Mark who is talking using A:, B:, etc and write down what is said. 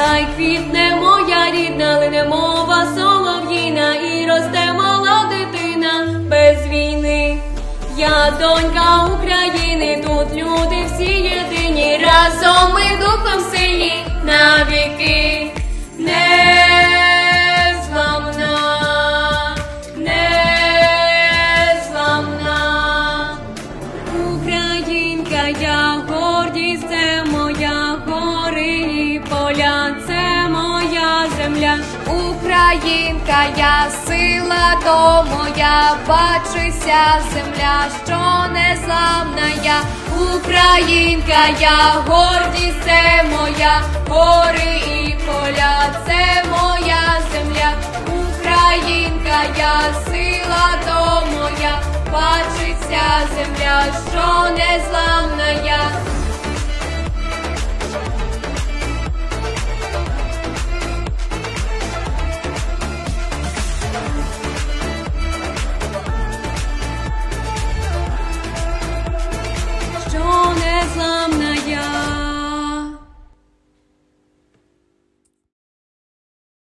A: Хай квітне моя рідна, лине мова солов'їна, і росте мала дитина без війни. Я донька України, тут люди всі єдині, разом ми духом сильні навіки. Українка, я гордість, земля. Українка, я сила то моя, бачися земля, що незламна я. Українка, я гордість, це моя, гори і поля, це моя земля. Українка, я сила то моя, бачиться земля, що незламна я.